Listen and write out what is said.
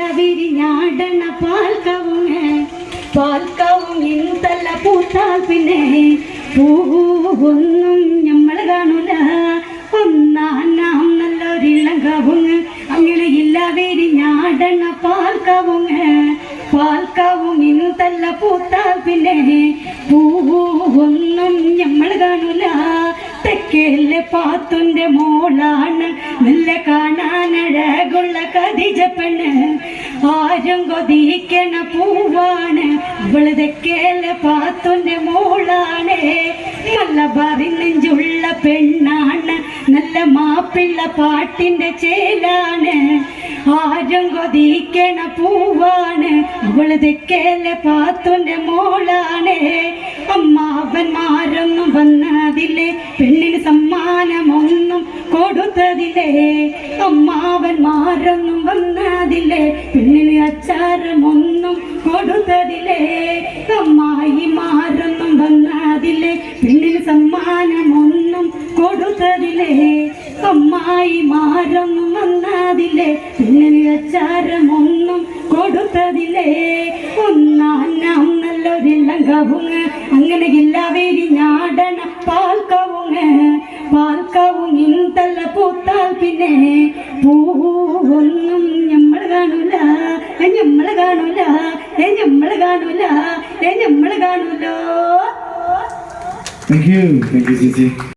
വിരിഞ്ഞാടണ പാൽക്കവുങ്ങ്. പാൽക്കവുങ്ങിൻ തല പൂത്താൽ പിന്നെ. പൂവൊന്നും നമ്മൾ കാണൂല. ഒന്നാനാം നല്ലൊരിളം കവുങ്ങ്. അങ്ങനെയില്ല വിരിഞ്ഞാടണ പാൽക്കവുങ്ങ്. പാൽക്കവുങ്ങിൻ തല്ല പൂത്താൽ പിന്നെ. പൂവൊന്നും നമ്മൾ കാണൂല. തെക്കേലെ പാത്തുന്റെ മോളാണ്. നല്ല കാണാനഴകുള്ള കതിജ പെണ്ണ്. ആരും കൊതിക്കണ പൂവാണ്. ഇവളുടെ കേല പാത്തുന്റെ മോളാണ്. നല്ല നെഞ്ചുള്ള പെണ്ണാണ്. നല്ല മാപ്പിള്ള പാട്ടിന്റെ ചേലാണ്. ആരും കൊതിക്കണ പൂവാണ്. ഇവളുടെ കേല പാത്തുന്റെ മോളാണ്. അമ്മാവന്മാരൊന്നും വന്നതില്ലേ പെണ്ണിന് സമ്മാനമൊന്നും കൊടുത്തതില്ലേ? അമ്മാവന്മാരൊന്നും വന്നതില്ലേ? പിന്നിന് അച്ചാരമൊന്നും കൊടുത്തതില്ലേ? അമ്മായിമാരൊന്നും വന്നതില്ലേ? പിന്നിന് സമ്മാനമൊന്നും കൊടുത്തതില്ലേ? അമ്മായിമാരൊന്നും വന്നതില്ലേ? പിന്നിന് അച്ചാരമൊന്നും കൊടുത്തതില്ലേ? ഒന്നാം നല്ലൊരില്ലം കവുങ്ങ് അങ്ങനെ കവുങ്ങിൻ തല്ല പൂത്താൽ പിന്നെ പൂവൊന്നും ഞമ്മൾ കാണൂല. ഏ, ഞമ്മൾ കാണൂല. ഏ ഞമ്മൾ കാണൂല. ഏ ഞമ്മൾ കാണൂലോ? താങ്ക് യു താങ്ക് യു ചേച്ചി.